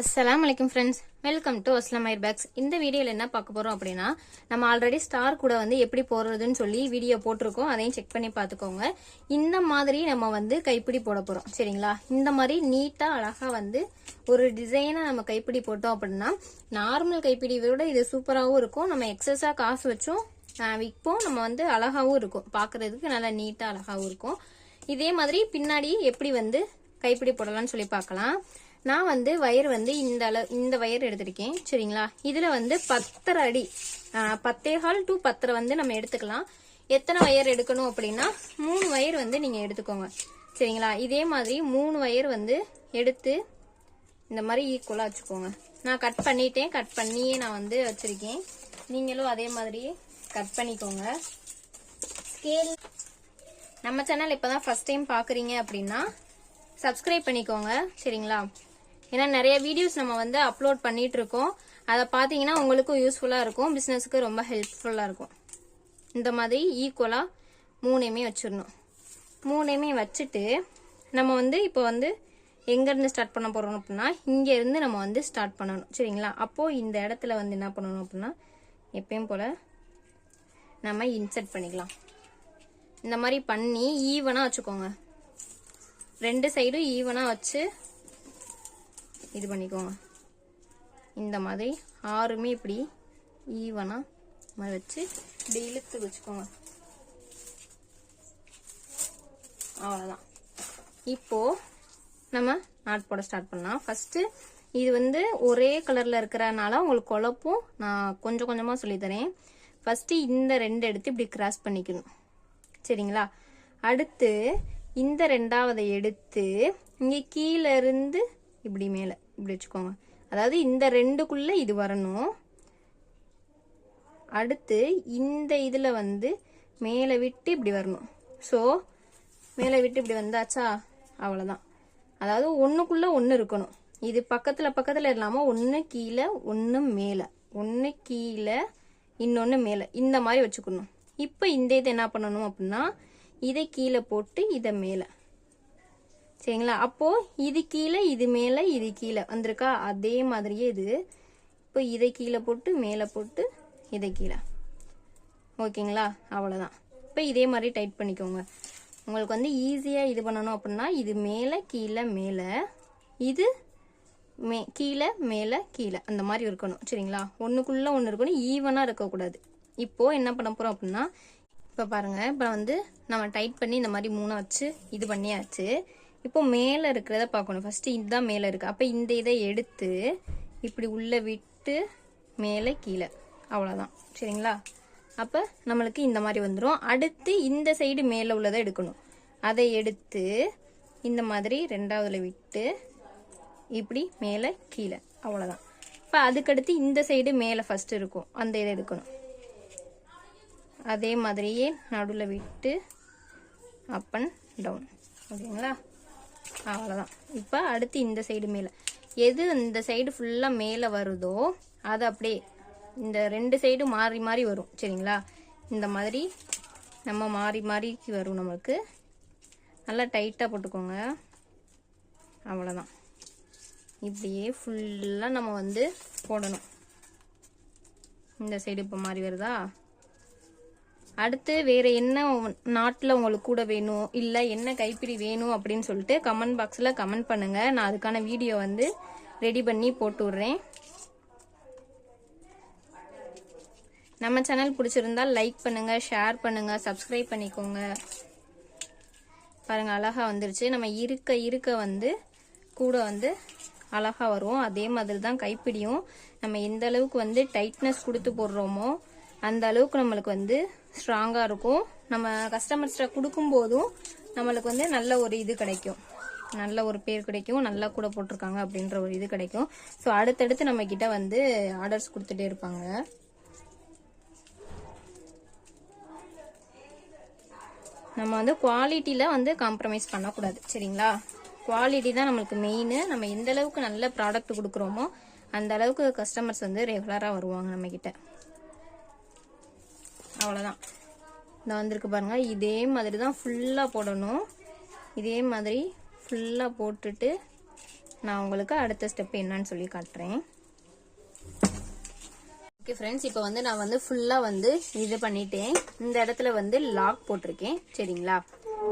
அஸ்லாம் வலைக்கம் friends welcome to அஸ்லாம் ஐர் பேக்ஸ் இந்த வீடியோவில் என்ன பார்க்க போகிறோம் அப்படின்னா நம்ம ஆல்ரெடி ஸ்டார் கூட வந்து எப்படி போடுறதுன்னு சொல்லி வீடியோ போட்டிருக்கோம். அதையும் செக் பண்ணி பார்த்துக்கோங்க. இந்த மாதிரி நம்ம வந்து கைப்பிடி போட போகிறோம் சரிங்களா? இந்த மாதிரி நீட்டாக அழகாக வந்து ஒரு டிசைனை நம்ம கைப்பிடி போட்டோம் அப்படின்னா நார்மல் கைப்பிடி விட இது சூப்பராகவும் இருக்கும். நம்ம எக்ஸஸாக காசு வச்சும். விற்போம் நம்ம வந்து அழகாகவும் இருக்கும். பார்க்குறதுக்கு நல்லா நீட்டாக அழகாகவும் இருக்கும். இதே மாதிரி பின்னாடி எப்படி வந்து கைப்பிடி போடலாம்னு சொல்லி பார்க்கலாம். நான் வந்து வயர் வந்து இந்த அளவு இந்த வயர் எடுத்திருக்கேன் சரிங்களா? இதுல வந்து பத்தரை அடி பத்தேகால் டு பத்தரை வந்து நம்ம எடுத்துக்கலாம். எத்தனை வயர் எடுக்கணும் அப்படின்னா மூணு வயர் வந்து நீங்க எடுத்துக்கோங்க சரிங்களா? இதே மாதிரி மூணு வயர் வந்து எடுத்து இந்த மாதிரி ஈக்குவலா வச்சுக்கோங்க. நான் கட் பண்ணிட்டேன் கட் பண்ணியே நான் வந்து வச்சிருக்கேன். நீங்களும் அதே மாதிரி கட் பண்ணிக்கோங்க. ஸ்கேல் நம்ம சேனல் இப்பதான் ஃபர்ஸ்ட் டைம் பாக்குறீங்க அப்படின்னா சப்ஸ்கிரைப் பண்ணிக்கோங்க சரிங்களா? ஏன்னா நிறைய வீடியோஸ் நம்ம வந்து அப்லோட் பண்ணிட்டு இருக்கோம் அதை பார்த்தீங்கன்னா உங்களுக்கும் யூஸ்ஃபுல்லாக இருக்கும். பிஸ்னஸுக்கு ரொம்ப ஹெல்ப்ஃபுல்லாக இருக்கும். இந்த மாதிரி ஈக்குவலாக மூணையுமே வச்சிடணும். மூணையுமே வச்சுட்டு நம்ம வந்து இப்போ வந்து எங்கேருந்து ஸ்டார்ட் பண்ண போகிறோம் அப்படின்னா இங்கேருந்து நம்ம வந்து ஸ்டார்ட் பண்ணணும். சரிங்களா? அப்போது இந்த இடத்துல வந்து என்ன பண்ணணும் அப்படின்னா எப்பயும் போல் நம்ம இன்சர்ட் பண்ணிக்கலாம். இந்த மாதிரி பண்ணி ஈவனாக வச்சுக்கோங்க. ரெண்டு சைடும் ஈவனாக வச்சு இது பண்ணிக்கோங்க. இந்த மாதிரி ஆறுமே இப்படி ஈவனாக மாதிரி வச்சு இப்படி இழுத்து வச்சுக்கோங்க. அவ்வளோதான் இப்போது நம்ம நாட் போட ஸ்டார்ட் பண்ணலாம். ஃபஸ்ட்டு இது வந்து ஒரே கலரில் இருக்கிறனால உங்களுக்கு குழப்பும் நான் கொஞ்சம் கொஞ்சமாக சொல்லித்தரேன் ஃபஸ்ட்டு இந்த ரெண்டு எடுத்து இப்படி கிராஸ் பண்ணிக்கணும். சரிங்களா? அடுத்து இந்த ரெண்டாவதை எடுத்து இங்கே கீழே இருந்து இப்படி மேலே இப்படி வச்சுக்கோங்க. அதாவது இந்த ரெண்டுக்குள்ளே இது வரணும். அடுத்து இந்த இதில் வந்து மேலே விட்டு இப்படி வரணும். ஸோ மேலே விட்டு இப்படி வந்தாச்சா? அவ்வளோதான் அதாவது ஒன்றுக்குள்ளே ஒன்று இருக்கணும். இது பக்கத்தில் பக்கத்தில் இல்லாமல் ஒன்று கீழே ஒன்று மேலே. ஒன்று கீழே இன்னொன்று மேலே. இந்த மாதிரி வச்சுக்கணும். இப்போ இந்த இது என்ன பண்ணணும் அப்படின்னா இதை கீழே போட்டு இதை மேலே. சரிங்களா? அப்போ இது கீழே இது மேலே இது கீழே. வந்திருக்கா? அதே மாதிரியே இது. இப்போ இதை கீழே போட்டு மேலே போட்டு இதை கீழே. ஓகேங்களா? அவ்வளோதான் இப்போ இதே மாதிரி டைட் பண்ணிக்கோங்க. உங்களுக்கு வந்து ஈஸியாக இது பண்ணணும் அப்படின்னா இது மேலே கீழே மேலே. இது மே கீழே மேலே கீழே. அந்த மாதிரி இருக்கணும். சரிங்களா? ஒன்றுக்குள்ளே ஒன்று இருக்கணும். ஈவனாக இருக்கக்கூடாது. இப்போது என்ன பண்ண போகிறோம் அப்படின்னா இப்போ பாருங்கள் இப்போ வந்து நம்ம டைட் பண்ணி இந்த மாதிரி மூணாக வச்சு இது பண்ணியாச்சு. இப்போ மேலே இருக்கிறத பார்க்கணும். ஃபஸ்ட்டு இதுதான் மேலே இருக்குது அப்போ இந்த இதை எடுத்து இப்படி உள்ளே விட்டு மேலே கீழே. அவ்வளோதான் சரிங்களா? அப்போ நம்மளுக்கு இந்த மாதிரி வந்துடும் அடுத்து இந்த சைடு மேலே உள்ளதை எடுக்கணும். அதை எடுத்து இந்த மாதிரி ரெண்டாவதில் விட்டு இப்படி மேலே கீழே. அவ்வளோதான் இப்போ அதுக்கடுத்து இந்த சைடு மேலே ஃபஸ்ட்டு இருக்கும். அந்த இதை எடுக்கணும். அதே மாதிரியே நடுவில் விட்டு அப் அண்ட் டவுன் ஓகேங்களா அவ்வளோதான் இப்போ அடுத்து இந்த சைடு மேலே. எது இந்த சைடு ஃபுல்லாக மேலே வருதோ அது அப்படியே இந்த ரெண்டு சைடு மாறி மாறி வரும் சரிங்களா? இந்த மாதிரி நம்ம மாறி மாறி வரும் நம்மளுக்கு. நல்லா டைட்டாக போட்டுக்கோங்க. அவ்வளோதான் இப்படியே ஃபுல்லாக நம்ம வந்து போடணும். இந்த சைடு இப்போ மாறி வருதா? அடுத்து வேற என்ன நாட்டில் உங்களுக்கு கூட வேணும்? இல்லை என்ன கைப்பிடி வேணும் அப்படின்னு சொல்லிட்டு கமெண்ட் பாக்ஸில் கமெண்ட் பண்ணுங்க. நான் அதுக்கான வீடியோ வந்து ரெடி பண்ணி போட்டு விட்றேன் நம்ம சேனல் பிடிச்சிருந்தா லைக் பண்ணுங்க ஷேர் பண்ணுங்க சப்ஸ்கிரைப் பண்ணிக்கோங்க. பாருங்க அழகா வந்துருச்சு. நம்ம இருக்க இருக்க வந்து கூட வந்து அழகா வரும். அதே மாதிரி தான் கைப்பிடியும். நம்ம எந்த அளவுக்கு வந்து டைட்னஸ் கொடுத்து போடுறோமோ அந்த அளவுக்கு நம்மளுக்கு வந்து ஸ்ட்ராங்காக இருக்கும். நம்ம கஸ்டமர்ஸ்கிட்ட கொடுக்கும் போதும் நம்மளுக்கு வந்து நல்ல ஒரு இது கிடைக்கும். நல்ல ஒரு பேர் கிடைக்கும். நல்லா கூட போட்டிருக்காங்க அப்படின்ற ஒரு இது கிடைக்கும். ஸோ அடுத்தடுத்து நம்ம கிட்ட வந்து ஆர்டர்ஸ் கொடுத்துட்டே இருப்பாங்க. நம்ம வந்து குவாலிட்டியில் வந்து காம்ப்ரமைஸ் பண்ணக்கூடாது. சரிங்களா? குவாலிட்டி தான் நம்மளுக்கு மெயின் நம்ம எந்த அளவுக்கு நல்ல ப்ராடக்ட் கொடுக்குறோமோ அந்த அளவுக்கு கஸ்டமர்ஸ் வந்து ரெகுலராக வருவாங்க நம்ம அவ்வளோதான் இந்த வந்திருக்கு பாருங்கள் இதே மாதிரி தான் ஃபுல்லாக போடணும். இதே மாதிரி ஃபுல்லாக போட்டுட்டு நான் உங்களுக்கு அடுத்த ஸ்டெப் என்னன்னு சொல்லி காட்டுறேன். ஓகே ஃப்ரெண்ட்ஸ் இப்போ வந்து நான் வந்து ஃபுல்லாக வந்து இது பண்ணிட்டேன். இந்த இடத்துல வந்து லாக் போட்டிருக்கேன். சரிங்களா?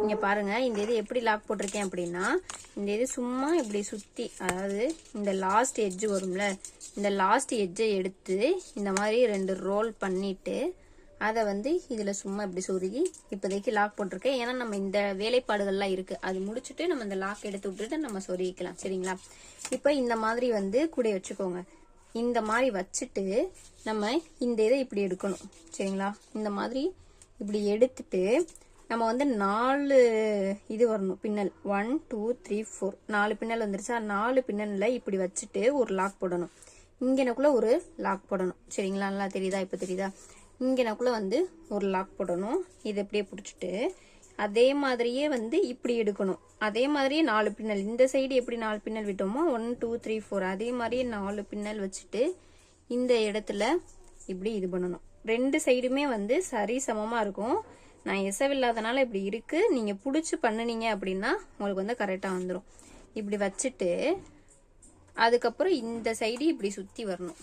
இங்கே பாருங்கள் இந்த இது எப்படி லாக் போட்டிருக்கேன் அப்படின்னா இந்த இது சும்மா இப்படி சுற்றி அதாவது இந்த லாஸ்ட் எட்ஜ் வரும்ல இந்த லாஸ்ட் எட்ஜை எடுத்து இந்த மாதிரி ரெண்டு ரோல் பண்ணிவிட்டு அதை வந்து இதில் சும்மா இப்படி சொருகி இப்போதைக்கு லாக் போட்டிருக்கேன். ஏன்னா நம்ம இந்த வேலைப்பாடுகள்லாம் இருக்குது அது முடிச்சுட்டு நம்ம இந்த லாக் எடுத்து விட்டுட்டு நம்ம சொருகிக்கலாம். சரிங்களா? இப்போ இந்த மாதிரி வந்து கூட வச்சுக்கோங்க. இந்த மாதிரி வச்சுட்டு நம்ம இந்த இதை இப்படி எடுக்கணும். சரிங்களா? இந்த மாதிரி இப்படி எடுத்துட்டு நம்ம வந்து நாலு இது வரணும். பின்னல். ஒன் டூ த்ரீ ஃபோர் நாலு பின்னல் வந்துருச்சா. நாலு பின்னலில் இப்படி வச்சுட்டு ஒரு லாக் போடணும். இங்கனக்குள்ள ஒரு லாக் போடணும். சரிங்களா? நல்லா தெரியுதா? இப்போ தெரியுதா? இங்கேனாக்குள்ளே வந்து ஒரு லாக் போடணும். இதை இப்படியே பிடிச்சிட்டு அதே மாதிரியே வந்து இப்படி எடுக்கணும். அதே மாதிரியே நாலு பின்னல். இந்த சைடு எப்படி நாலு பின்னல் விட்டோமோ ஒன் டூ த்ரீ ஃபோர் அதே மாதிரியே நாலு பின்னல் வச்சுட்டு இந்த இடத்துல இப்படி இது பண்ணணும். ரெண்டு சைடுமே வந்து சரி சமமாக இருக்கும். நான் எசவில்லாதனால இப்படி இருக்குது நீங்கள் பிடிச்சி பண்ணுனீங்க அப்படின்னா உங்களுக்கு வந்து கரெக்டாக வந்துடும் இப்படி வச்சுட்டு அதுக்கப்புறம் இந்த சைடு இப்படி சுற்றி வரணும்.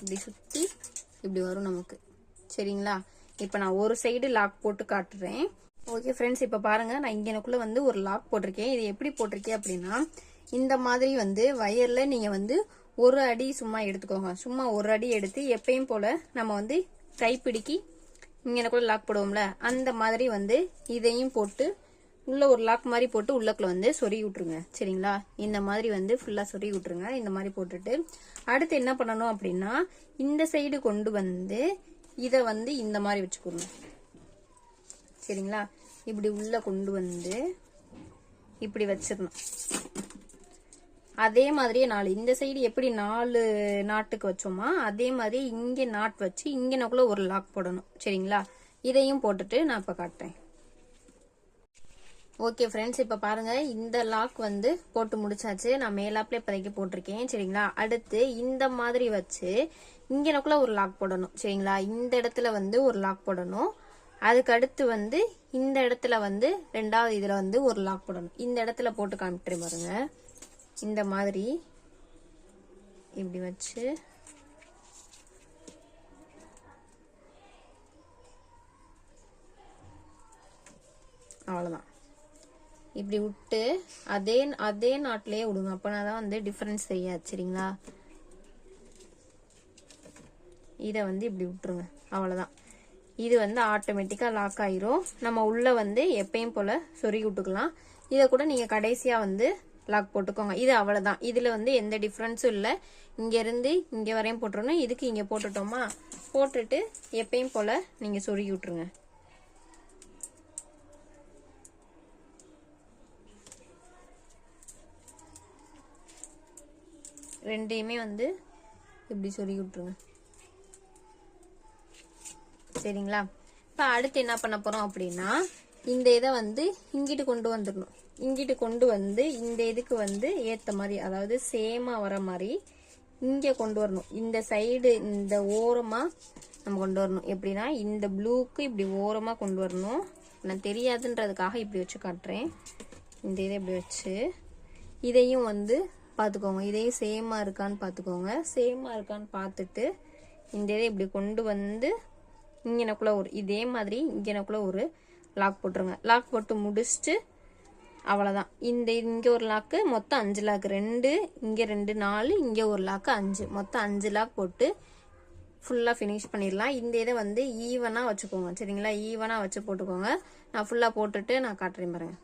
இப்படி சுற்றி இப்படி வரும் நமக்கு. சரிங்களா? இப்போ நான் ஒரு சைடு லாக் போட்டு காட்டுறேன். ஓகே ஃப்ரெண்ட்ஸ் இப்போ பாருங்கள் நான் இங்கனக்குள்ள வந்து ஒரு லாக் போட்டிருக்கேன். இது எப்படி போட்டிருக்கேன் அப்படின்னா இந்த மாதிரி வந்து வயரில் நீங்கள் வந்து ஒரு அடி சும்மா எடுத்துக்கோங்க. சும்மா ஒரு அடி எடுத்து எப்பயும் போல் நம்ம வந்து கைப்பிடிக்கி இங்கனக்குள்ளே லாக் போடுவோம்ல அந்த மாதிரி வந்து இதையும் போட்டு உள்ள ஒரு லாக் மாதிரி போட்டு உள்ளக்குள்ள வந்து சொருகி விட்டுருங்க. சரிங்களா? இந்த மாதிரி வந்து ஃபுல்லாக சொறி விட்டுருங்க. இந்த மாதிரி போட்டுட்டு அடுத்து என்ன பண்ணணும் அப்படின்னா இந்த சைடு கொண்டு வந்து இதை வந்து இந்த மாதிரி வச்சுக்கணும் சரிங்களா? இப்படி உள்ள கொண்டு வந்து இப்படி வச்சிடணும். அதே மாதிரியே நாலு இந்த சைடு எப்படி நாலு நாட்டுக்கு வச்சோமா அதே மாதிரி இங்கே நாட் வச்சு இங்கனக்குள்ள ஒரு லாக் போடணும். சரிங்களா? இதையும் போட்டுட்டு நான் இப்போ காட்டுறேன். ஓகே ஃப்ரெண்ட்ஸ் இப்போ பாருங்க. இந்த லாக் வந்து போட்டு முடிச்சாச்சு. நான் மேலாப்பில் இப்போதைக்கு போட்டிருக்கேன். சரிங்களா? அடுத்து இந்த மாதிரி வச்சு இங்கனக்குள்ள ஒரு லாக் போடணும் சரிங்களா? இந்த இடத்துல வந்து ஒரு லாக் போடணும். அதுக்கு அடுத்து வந்து இந்த இடத்துல வந்து ரெண்டாவது இதில் வந்து ஒரு லாக் போடணும். இந்த இடத்துல போட்டு காமிட்டுறேன் பாருங்க. இந்த மாதிரி இப்படி வச்சு. அவ்வளோதான் இப்படி விட்டு அதே அதே நாட்டிலேயே விடுங்க. அப்போனா தான் வந்து டிஃப்ரென்ஸ் தெரியாது சரிங்களா? இதை வந்து இப்படி விட்டுருங்க. அவ்வளோதான் இது வந்து ஆட்டோமேட்டிக்காக லாக் ஆயிரும். நம்ம உள்ளே வந்து எப்பயும் போல் சொருகி விட்டுக்கலாம். இதை கூட நீங்கள் கடைசியாக வந்து லாக் போட்டுக்கோங்க. இது அவ்வளோதான் இதில் வந்து எந்த டிஃப்ரென்ஸும் இல்லை. இங்கேருந்து இங்கே வரையும் போட்டுருணும் இதுக்கு இங்கே போட்டுட்டோமா? போட்டுட்டு எப்பயும் போல் நீங்கள் சொருகி விட்டுருங்க. ரெண்டையுமே வந்து இப்படி சொல்லி விட்டுருங்க. சரிங்களா? இப்போ அடுத்து என்ன பண்ண போகிறோம் அப்படின்னா இந்த இதை வந்து இங்கிட்டு கொண்டு வந்துடணும். இங்கிட்டு கொண்டு வந்து இந்த இதுக்கு வந்து ஏற்ற மாதிரி அதாவது சேமாக வர மாதிரி இங்கே கொண்டு வரணும். இந்த சைடு இந்த ஓரமாக நம்ம கொண்டு வரணும். எப்படின்னா இந்த ப்ளூக்கு இப்படி ஓரமாக கொண்டு வரணும். நான் தெரியாதுன்றதுக்காக இப்படி வச்சு காட்டுறேன். இந்த இதை இப்படி வச்சு இதையும் வந்து பார்த்துக்கோங்க இதையும் சேமாக இருக்கான்னு பார்த்துக்கோங்க சேமாக இருக்கான்னு பார்த்துட்டு இந்த இதை இப்படி கொண்டு வந்து இங்கனக்குள்ள ஒரு இதே மாதிரி இங்கனக்குள்ள ஒரு லாக் போட்டுருங்க. லாக் போட்டு முடிச்சுட்டு அவ்வளோதான் இந்த இங்கே ஒரு லாக்கு மொத்தம் அஞ்சு லாக்கு ரெண்டு இங்கே ரெண்டு நாலு இங்கே ஒரு லாக்கு அஞ்சு. மொத்தம் அஞ்சு லாக் போட்டு ஃபுல்லாக ஃபினிஷ் பண்ணிடலாம். இந்த இதை வந்து ஈவனாக வச்சுக்கோங்க. சரிங்களா? ஈவனாக வச்சு போட்டுக்கோங்க. நான் ஃபுல்லாக போட்டுட்டு நான் காட்டுறேன் பாருங்கள்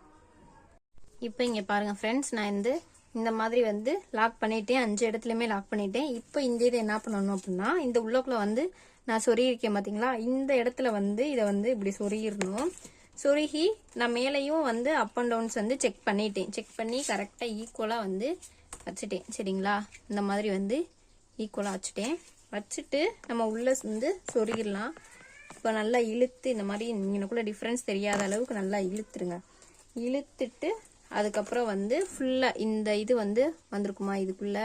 இப்போ இங்கே பாருங்கள் ஃப்ரெண்ட்ஸ் நான் வந்து இந்த மாதிரி வந்து லாக் பண்ணிட்டேன். அஞ்சு இடத்துலையுமே லாக் பண்ணிட்டேன். இப்போ இந்த இதை என்ன பண்ணணும் அப்படின்னா இந்த உள்ளக்குள்ள வந்து நான் சொருகிருக்கேன் பார்த்தீங்களா இந்த இடத்துல வந்து இதை வந்து இப்படி சொருகிடணும். சொருகி நான் மேலேயும் வந்து அப் அண்ட் டவுன்ஸ் வந்து செக் பண்ணிட்டேன். செக் பண்ணி கரெக்டாக ஈக்குவலாக வந்து வச்சுட்டேன். சரிங்களா? இந்த மாதிரி வந்து ஈக்குவலாக வச்சுட்டேன். வச்சுட்டு நம்ம உள்ள வந்து சொருகிடலாம். இப்போ நல்லா இழுத்து இந்த மாதிரி இங்கனக்குள்ள டிஃப்ரென்ஸ் தெரியாத அளவுக்கு நல்லா இழுத்துருங்க. இழுத்துட்டு அதுக்கப்புறம் வந்து ஃபுல்லாக இந்த இது வந்து வந்திருக்குமா இதுக்குள்ள?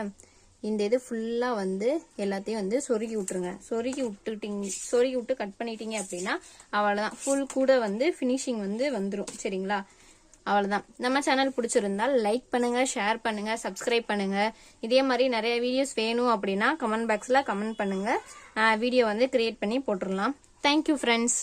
இந்த இது ஃபுல்லாக வந்து எல்லாத்தையும் வந்து சொருகி விட்டுருங்க. சொருகி விட்டுட்டிங்க சொருகி விட்டு கட் பண்ணிட்டீங்க அப்படின்னா அவ்வளோதான் ஃபுல் கூட வந்து ஃபினிஷிங் வந்து வந்துடும் சரிங்களா? அவ்வளோதான் நம்ம சேனல் பிடிச்சிருந்தால் லைக் பண்ணுங்கள் ஷேர் பண்ணுங்கள் சப்ஸ்கிரைப் பண்ணுங்கள் இதே மாதிரி நிறைய வீடியோஸ் வேணும் அப்படின்னா கமெண்ட் பாக்ஸில் கமெண்ட் பண்ணுங்கள் வீடியோ வந்து கிரியேட் பண்ணி போட்டுடலாம். Thank you friends